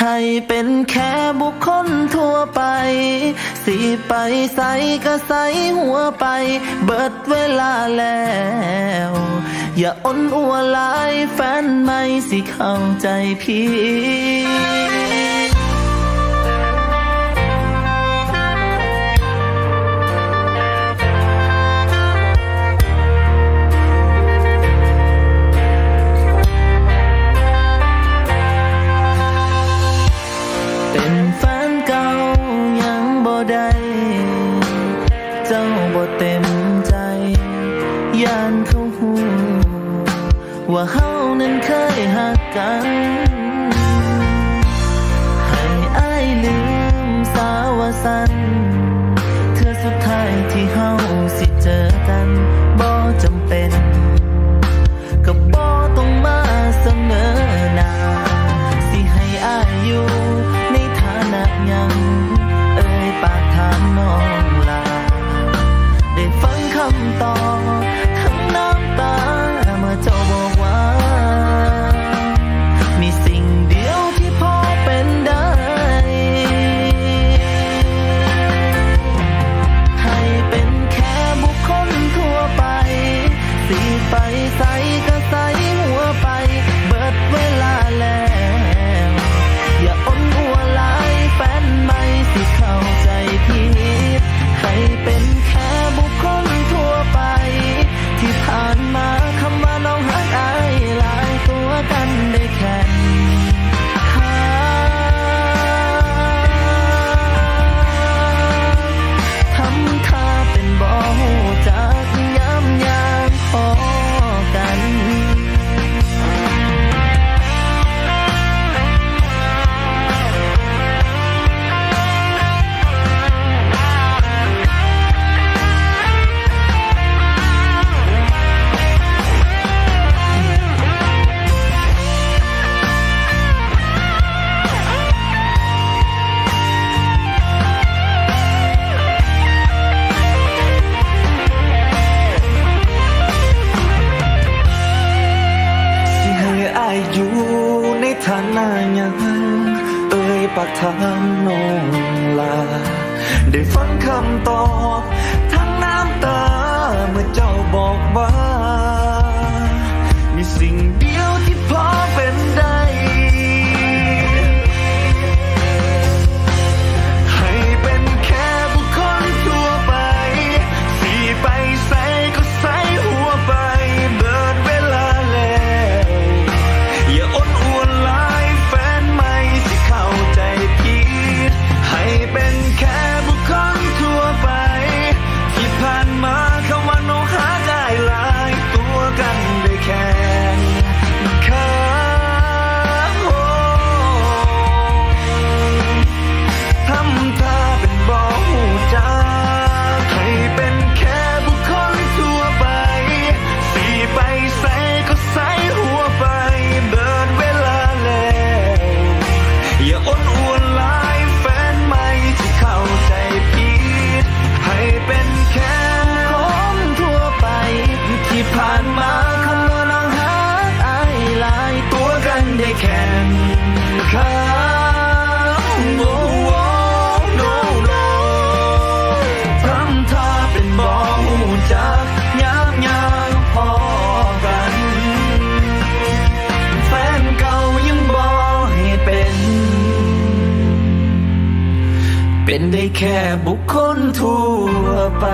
ให้เป็นแค่บุคคลทั่วไป สิไปใสก็ใสหัวไป เบิดเวลาแล้ว อย่าอ้นอัวลายแฟนไม่สิเข้าใจพี่ 等到 같아 แค่บุคคลทั่วไป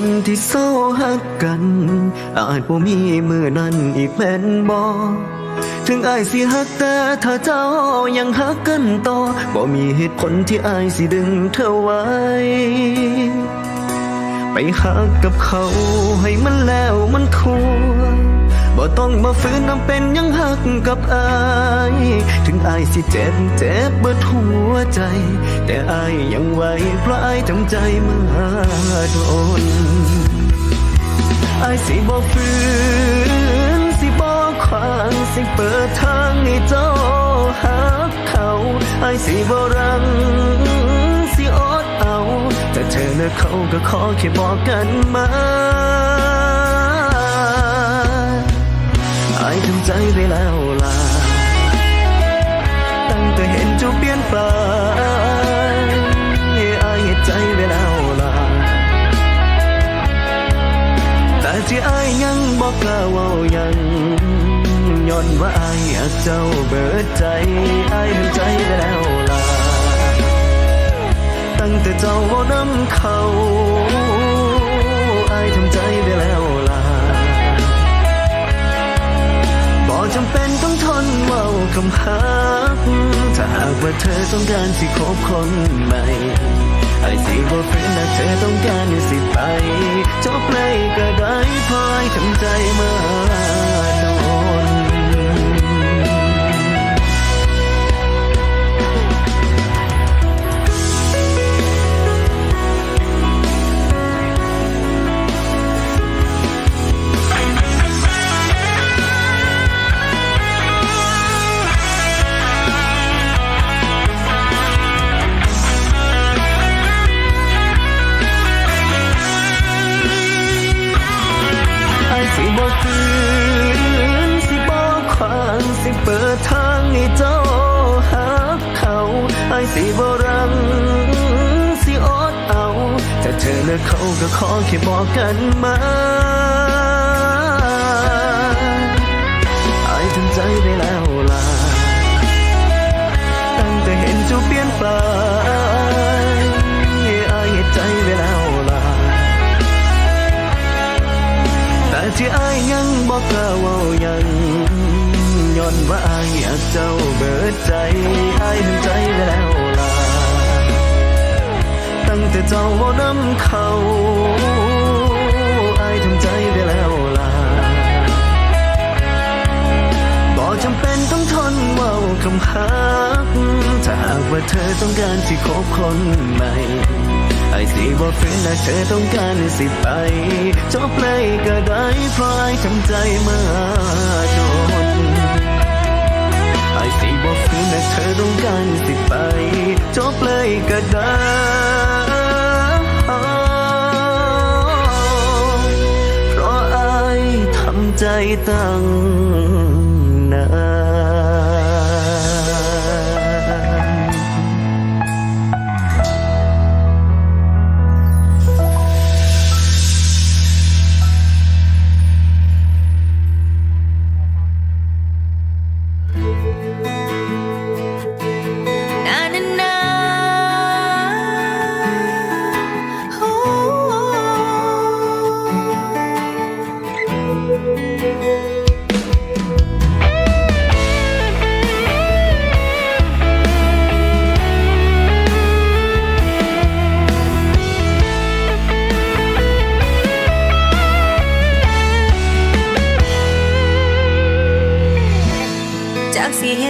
คที่เศร้าหักกัน อาจบ่มีมือนั้นอีกแม่นบ่ถึงอายสิฮักแต่ถ้าเจ้ายังฮักกันต่อบ่มีเหตุผลที่อายสิดึงเธอไว้ ไปฮักกับเขาให้มันแล้วมันทั่ บ่ต้องมาฝืนน้ำเป็นยังหักกับอายถึงอายสิเจ็บเจ็บเบิดหัวใจ แต่อายยังไหวเพราะอายจำใจมาโดนอายสิบ่ฝืนสิบ่ขวางสิเปิดทางให้เจ้าหักเขาอายสิบ่รังสิอดเอา แต่เธอและเขาก็ขอแค่บอกกันมาายทำใจไปแล้วล่ะ ตั้งแต่เห็นเจ้าเปลี่ยนไปอายเห็นใจไปแล้วล่ะ แต่ที่ไอายยังบอกกล้าว่ายังย้อนว่าออยากเจ้าเบิดใจไอายทำใจไปแล้วล่ะ ตั้งแต่เจ้าเว่าน้ำเขาไอายทำใจำหักถ้าหากว่าเธอต้องการสิคบคนใหม่ไอ้สิบ่เป็นนะเธอต้องการสิไปจบเลยก็ได้พายทำใจมา แต่เธอและเขาก็ขอแค่บอกกันมาไอ้ทำใจไปแล้วล่ะตั้งแต่เห็นเจ้าเปลี่ยนไปไอ้เห็นใจไปแล้วล่ะแต่ที่อายยังบอกกล้าว่ายังย้อนว่าอายอยากเจ้าเบิดใจอายทำใจไปแล้ว แต่เจ้าเว่นำเขาอายทำใจไปแล้วล่ะบอกจำเป็นต้องทนเว่าคำหักถ้าหากว่าเธอต้องการที่คบคนใหม่ไอ้สิบอกฝืนนะเธอต้องการสิไปจบเลยก็ได้เพราะไอ้ทำใจมาโดนไอ้สิบอกฝืนนะเธอต้องการสิไปจบเลยก็ได้ ใจตั้งนาน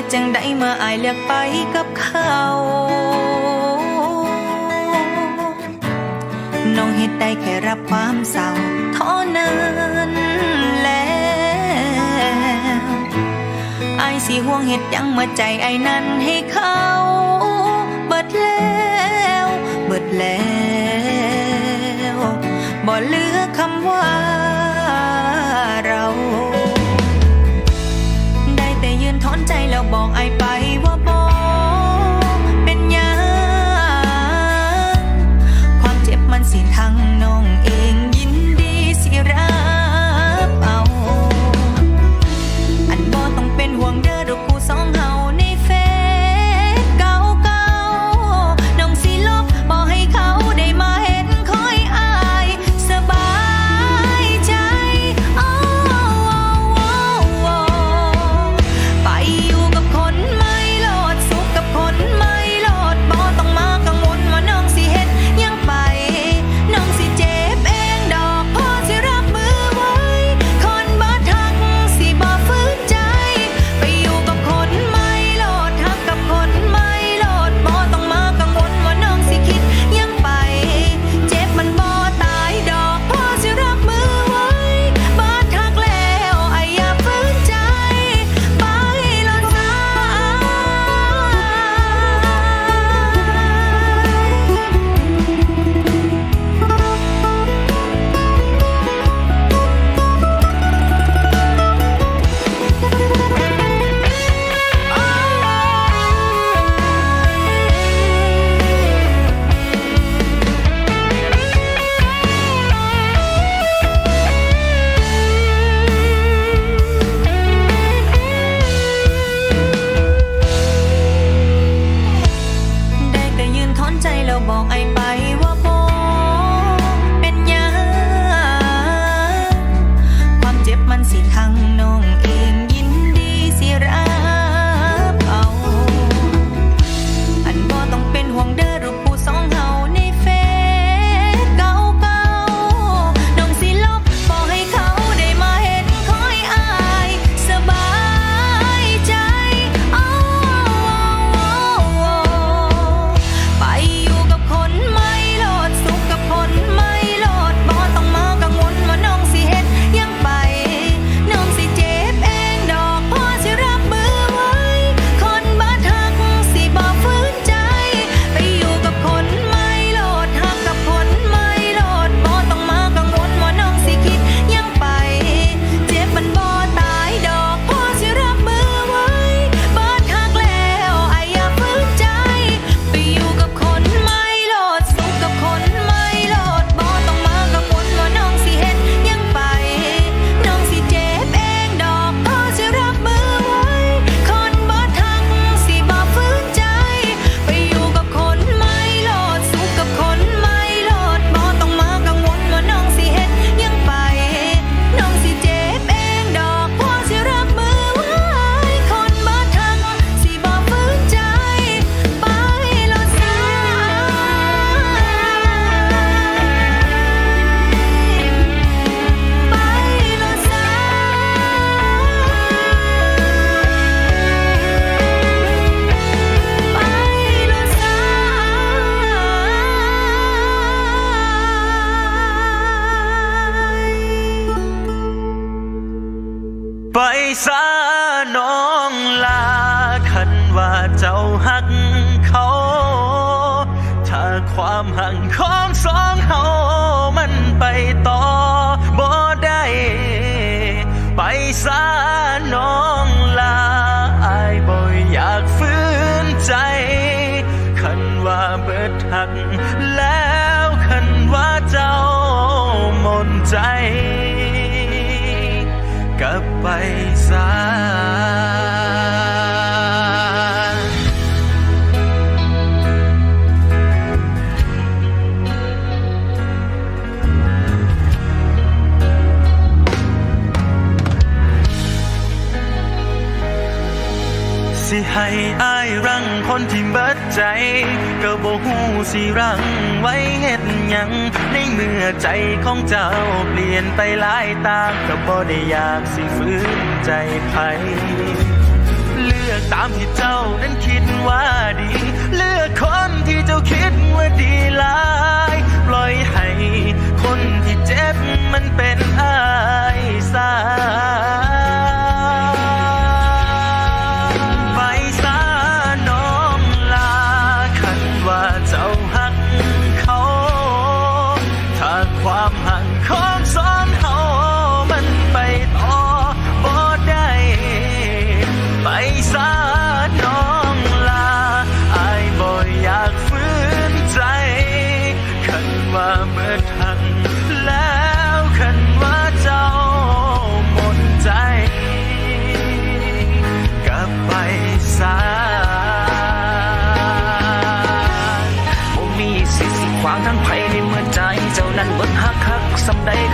ตจังได้เมื่ออายเลือกไปกับเขาน้องเห็ดได้แค่รับความเศร้าเท่านั้นแล้วอายสิห่วงเห็ดยังเมื่อใจไอ้นั้นให้เขา อน ใจ กลับไปซาสิให้อายรังคนที่เบิดใจ ก็บ่ฮู้สิรังไว้เฮ็ด ยัง ในเมื่อใจของเจ้าเปลี่ยนไปหลายตางก็บ่ได้อยากสิฟื้นใจไผเลือกตามที่เจ้านั้นคิดว่าดี เลือกคนที่เจ้าคิดว่าดีหลาย ปล่อยให้คนที่เจ็บมันเป็นอายซาไ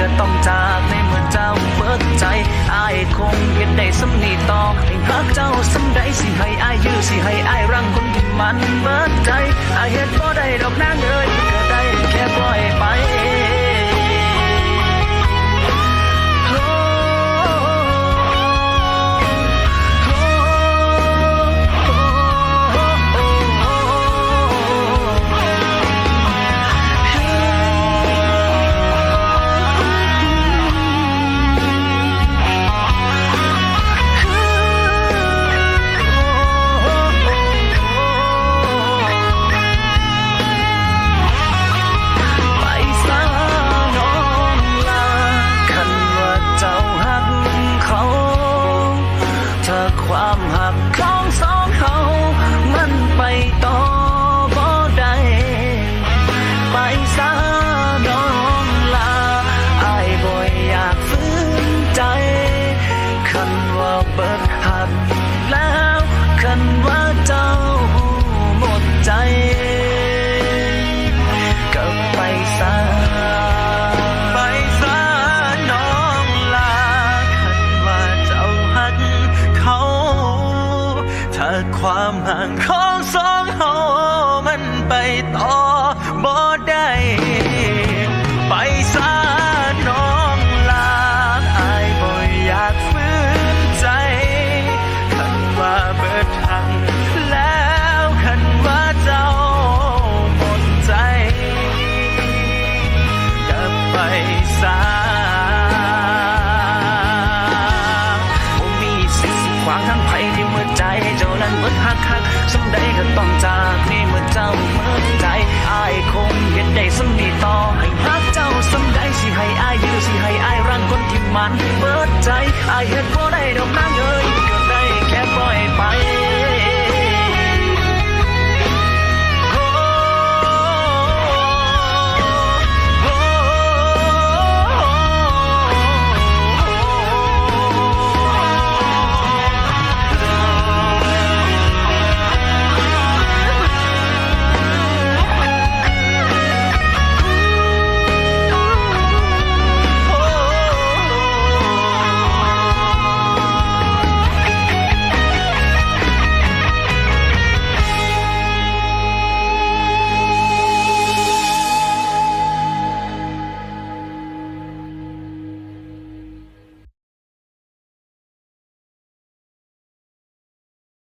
ก็ต้องจากในเมื่อเจ้าเบิดใจอายคงเห็นได้สำนีต่อให้ฮักเจ้าสำใดสิให้อายยื้อสิให้อายรังคนที่มันเบิดใจอายเฮ็ดบ่ได้ดอกนางเอ้ยก็ได้แค่ปล่อยไป สังใดก็ต้องจากในเมื่อเจ้าเมื่อใจอายคงเห็นได้สำนีต่อให้รักเจ้าสังใดสิให้อายยื้อสิให้อายรังคนที่มันเบิดใจอายเฮ็ดบ่